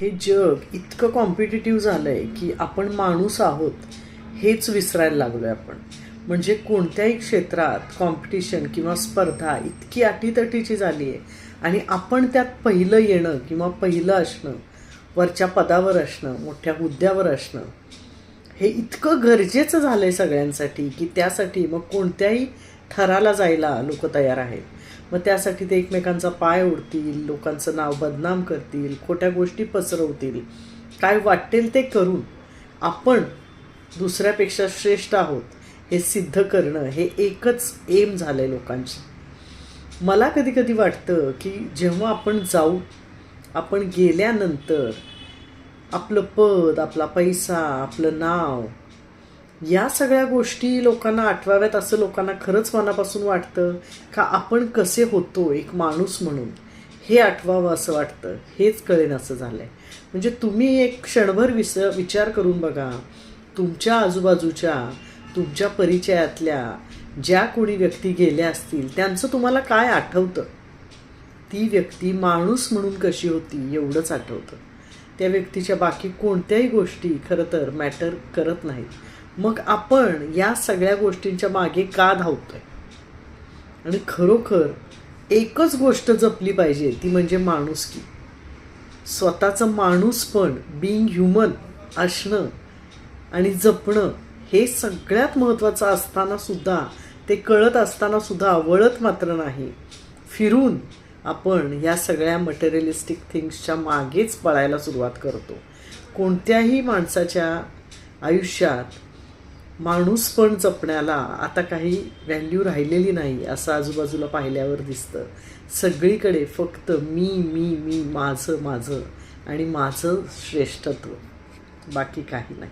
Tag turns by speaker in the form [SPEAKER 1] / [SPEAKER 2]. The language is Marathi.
[SPEAKER 1] हे जग इतकं कॉम्पिटिटिव्ह झालं आहे की आपण माणूस आहोत हेच विसरायला लागलो आहे आपण. म्हणजे कोणत्याही क्षेत्रात कॉम्पिटिशन किंवा स्पर्धा इतकी अटीतटीची झाली आहे आणि आपण त्यात पहिलं येणं किंवा पहिलं असणं वरच्या पदावर असणं मोठ्या हुद्द्यावर असणं हे इतकं गरजेचं झालं आहे सगळ्यांसाठी की त्यासाठी मग कोणत्याही थराला जायला लोक तयार आहेत. मग त्यासाठी ते एकमेकांचा पाय ओढतील लोकांचं नाव बदनाम करतील खोट्या गोष्टी पसरवतील. काय वाटेल ते करून आपण दुसऱ्यापेक्षा श्रेष्ठ आहोत हे सिद्ध करणं हे एकच एम झालं आहे लोकांची. मला कधी कधी वाटतं की जेव्हा आपण जाऊ आपण गेल्यानंतर आपलं पद आपला पैसा आपलं नाव या सगळ्या गोष्टी लोकांना आठवाव्यात असं लोकांना खरंच मनापासून वाटतं का आपण कसे होतो एक माणूस म्हणून? हे आठवावं असं वाटतं. हेच कळेन असं झालं आहे म्हणजे तुम्ही एक क्षणभर विस विचार करून बघा. तुमच्या आजूबाजूच्या तुमच्या परिचयातल्या ज्या कोणी व्यक्ती गेल्या असतील त्यांचं तुम्हाला काय आठवतं? ती व्यक्ती माणूस म्हणून कशी होती एवढंच आठवतं. त्या व्यक्तीच्या बाकी कोणत्याही गोष्टी खरं तर मॅटर करत नाहीत. मग आपण या सगळ्या गोष्टींच्या मागे का धावतोय? आणि खरोखर एकच गोष्ट जपली पाहिजे ती म्हणजे माणुसकी स्वतःचं माणूस पण बिईंग ह्युमन असणं आणि जपणं हे सगळ्यात महत्त्वाचं असताना सुद्धा ते कळत असताना सुद्धा वळत मात्र नाही. फिरून आपण या सगळ्या मटेरियलिस्टिक थिंग्सच्या मागेच पळायला सुरुवात करतो. कोणत्याही माणसाच्या आयुष्यात माणूस पण जपण्याला आता काही व्हॅल्यू राहिलेली नाही असं आजूबाजूला पाहिल्यावर दिसतं. सगळीकडे फक्त मी मी मी माझं माझं आणि माझं श्रेष्ठत्व. बाकी काही नाही.